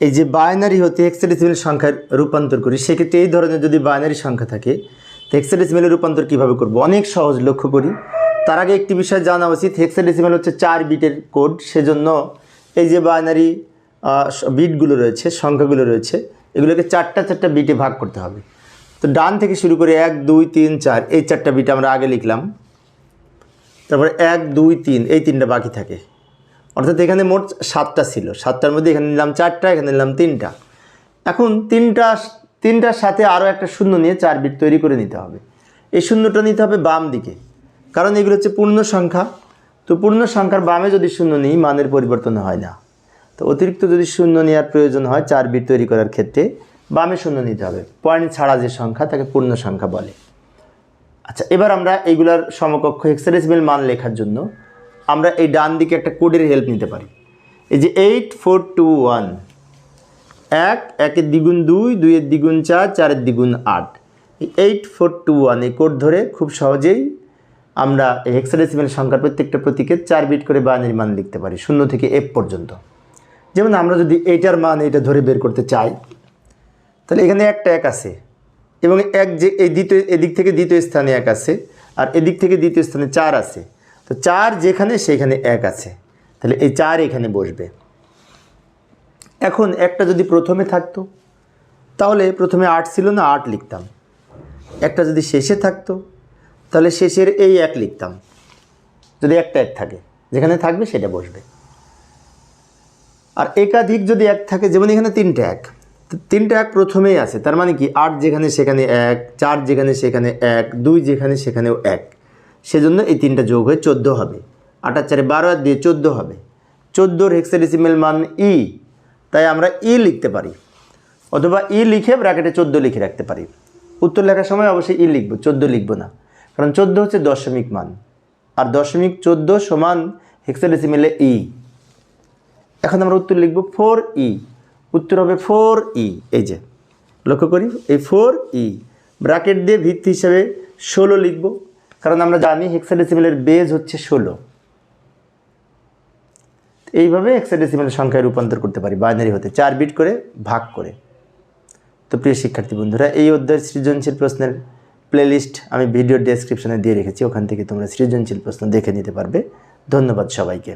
এই যে বাইনারি হতে হেক্সাডেসিমেল সংখ্যার রূপান্তর করি, সেক্ষেত্রে এই ধরনের যদি বাইনারি সংখ্যা থাকে, তো হেক্সাডেসিমেলের রূপান্তর কীভাবে করব? অনেক সহজ লক্ষ্য করি। তার আগে একটি বিষয় জানা উচিত হেক্সাডেসিমেল হচ্ছে চার বিটের কোড, সেজন্য এই যে বাইনারি বিটগুলো রয়েছে, সংখ্যাগুলো রয়েছে, এগুলোকে চারটা চারটা বিটে ভাগ করতে হবে। তো ডান থেকে শুরু করে এক, দুই, তিন, চার, এই চারটা বিট আমরা আগে লিখলাম। তারপরে এক, দুই, তিন, এই তিনটা বাকি থাকে। অর্থাৎ এখানে মোট সাতটা ছিল। সাতটার মধ্যে এখানে নিলাম চারটা, এখানে নিলাম তিনটা। এখন তিনটা, তিনটার সাথে আরও একটা শূন্য নিয়ে চার বিট তৈরি করে নিতে হবে। এই শূন্যটা নিতে হবে বাম দিকে। কারণ এগুলো হচ্ছে পূর্ণ সংখ্যা। তো পূর্ণ সংখ্যার বামে যদি শূন্য নিই, মানের পরিবর্তন হয় না। তো অতিরিক্ত যদি শূন্য নেওয়ার প্রয়োজন হয়, চার বিট তৈরি করার ক্ষেত্রে বামে শূন্য নিতে হবে। পয়েন্ট ছাড়া যে সংখ্যা, তাকে পূর্ণ সংখ্যা বলে। আচ্ছা এবার আমরা এইগুলার সমকক্ষ হেক্সাডেসিমেল মান লেখার জন্য আমরা এই ডান দিকে একটা কোডের হেল্প নিতে পারি। এই যে এইট ফোর টু ওয়ান এক, একের দ্বিগুণ দুই, দুইয়ের দ্বিগুণ চার, চারের দ্বিগুণ আট। এইট ফোর টু ওয়ান এই কোড ধরে খুব সহজেই আমরা হেক্সাডেসিমেল সংখ্যার প্রত্যেকটা প্রতীকে চার বিট করে বাইনারি মান লিখতে পারি, শূন্য থেকে এফ পর্যন্ত। যেমন আমরা যদি এইটার মান এটা ধরে বের করতে চাই, তাহলে এখানে একটা এক আছে। এবং এক যে এই দ্বিতীয়, এদিক থেকে দ্বিতীয় স্থানে এক আছে, আর এদিক থেকে দ্বিতীয় স্থানে চার আছে। তো চার যেখানে সেখানে এক আছে। তাহলে এই চার এখানে বসবে। এখন একটা যদি প্রথমে থাকতো, তাহলে প্রথমে আট ছিল না, আট লিখতাম। একটা যদি শেষে থাকতো, তাহলে শেষের এই এক লিখতাম। যদি একটা এক থাকে, যেখানে থাকবে সেটা বসবে। আর একাধিক যদি এক থাকে, যেমন এখানে তিনটে এক তিনটে এক প্রথমেই আছে। তার মানে কি, আট যেখানে সেখানে এক, চার যেখানে সেখানে এক, দুই যেখানে সেখানেও এক। সেজন্য এই তিনটা যোগ হয়ে চোদ্দ হবে। আট আর চারে বারো আর দিয়ে চোদ্দ হবে। চোদ্দোর হেক্সাডেসিমেল মান ই তাই আমরা ই লিখতে পারি। অথবা ই লিখে ব্র্যাকেটে চোদ্দ লিখে রাখতে পারি। উত্তর লেখার সময় অবশ্যই ই লিখব, চোদ্দ লিখব না। কারণ চোদ্দ হচ্ছে দশমিক মান। আর দশমিক চোদ্দ সমান হেক্সাডেসিমেলে ই এখন আমরা উত্তর লিখব ফোর ই উত্তর হবে ফোর ই এই যে। লক্ষ্য করি, এই ফোর ই ব্র্যাকেট দিয়ে ভিত্তি হিসাবে ষোলো লিখব। কারণ আমরা জানি হেক্সাডেসিমেলের বেজ হচ্ছে ষোলো। এইভাবে হেক্সাডেসিমেলের সংখ্যায় রূপান্তর করতে পারি, বাইনারি হতে, চার বিট করে ভাগ করে। তো প্রিয় শিক্ষার্থী বন্ধুরা, এই অধ্যায়ের সৃজনশীল প্রশ্নের প্লেলিস্ট আমি ভিডিও ডেসক্রিপশনে দিয়ে রেখেছি, ওখান থেকে তোমরা সৃজনশীল প্রশ্ন দেখে নিতে পারবে। ধন্যবাদ সবাইকে।